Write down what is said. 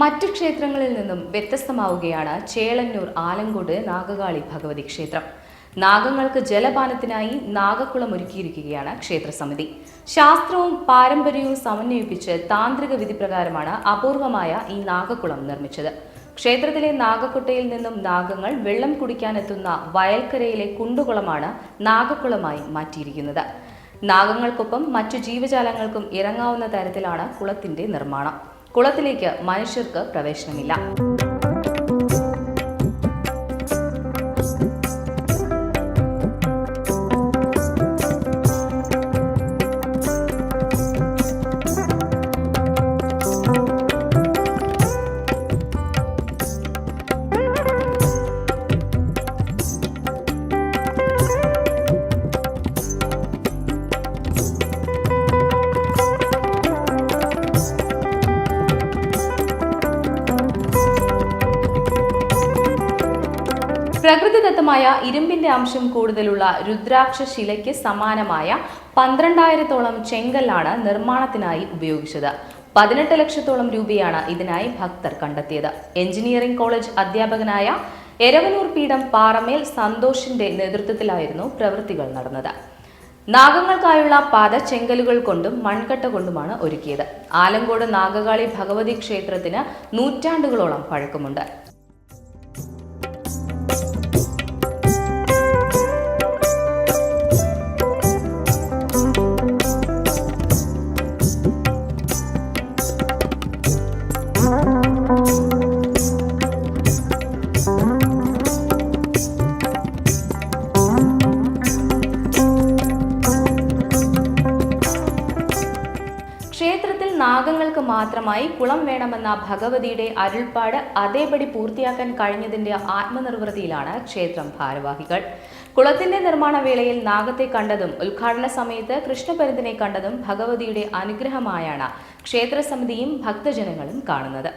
മറ്റു ക്ഷേത്രങ്ങളിൽ നിന്നും വ്യത്യസ്തമാവുകയാണ് ചേളന്നൂർ ആലങ്കോട് നാഗകാളി ഭഗവതി ക്ഷേത്രം. നാഗങ്ങൾക്ക് ജലപാനത്തിനായി നാഗക്കുളം ഒരുക്കിയിരിക്കുകയാണ് ക്ഷേത്രസമിതി. ശാസ്ത്രവും പാരമ്പര്യവും സമന്വയിപ്പിച്ച് താന്ത്രിക വിധി പ്രകാരമാണ് അപൂർവമായ ഈ നാഗക്കുളം നിർമ്മിച്ചത്. ക്ഷേത്രത്തിലെ നാഗക്കുട്ടയിൽ നിന്നും നാഗങ്ങൾ വെള്ളം കുടിക്കാനെത്തുന്ന വയൽക്കരയിലെ കുണ്ടുകുളമാണ് നാഗക്കുളമായി മാറ്റിയിരിക്കുന്നത്. നാഗങ്ങൾക്കൊപ്പം മറ്റു ജീവജാലങ്ങൾക്കും ഇറങ്ങാവുന്ന തരത്തിലാണ് കുളത്തിന്റെ നിർമ്മാണം. കുളത്തിലേക്ക് മനുഷ്യർക്ക് പ്രവേശനമില്ല. പ്രകൃതിദത്തമായ ഇരുമ്പിന്റെ അംശം കൂടുതലുള്ള രുദ്രാക്ഷ ശിലയ്ക്ക് സമാനമായ പന്ത്രണ്ടായിരത്തോളം ചെങ്കല്ലാണ് നിർമ്മാണത്തിനായി ഉപയോഗിച്ചത്. പതിനെട്ട് ലക്ഷത്തോളം രൂപയാണ് ഇതിനായി ഭക്തർ കണ്ടെത്തിയത്. എഞ്ചിനീയറിംഗ് കോളേജ് അധ്യാപകനായ എരവനൂർ പീഠം പാറമേൽ സന്തോഷിന്റെ നേതൃത്വത്തിലായിരുന്നു പ്രവൃത്തികൾ നടന്നത്. നാഗങ്ങൾക്കായുള്ള പാത ചെങ്കലുകൾ കൊണ്ടും മൺകട്ട കൊണ്ടുമാണ് ഒരുക്കിയത്. ആലങ്കോട് നാഗകാളി ഭഗവതി ക്ഷേത്രത്തിന് നൂറ്റാണ്ടുകളോളം പഴക്കമുണ്ട്. നാഗങ്ങൾക്ക് മാത്രമായി കുളം വേണമെന്ന ഭഗവതിയുടെ അരുൾപ്പാട് അതേപടി പൂർത്തിയാക്കാൻ കഴിഞ്ഞതിന്റെ ആത്മനിർവൃതിയിലാണ് ക്ഷേത്രം ഭാരവാഹികൾ. കുളത്തിന്റെ നിർമ്മാണ വേളയിൽ നാഗത്തെ കണ്ടതും ഉദ്ഘാടന സമയത്ത് കൃഷ്ണപരിതിനെ കണ്ടതും ഭഗവതിയുടെ അനുഗ്രഹമായാണ് ക്ഷേത്രസമിതിയും ഭക്തജനങ്ങളും കാണുന്നത്.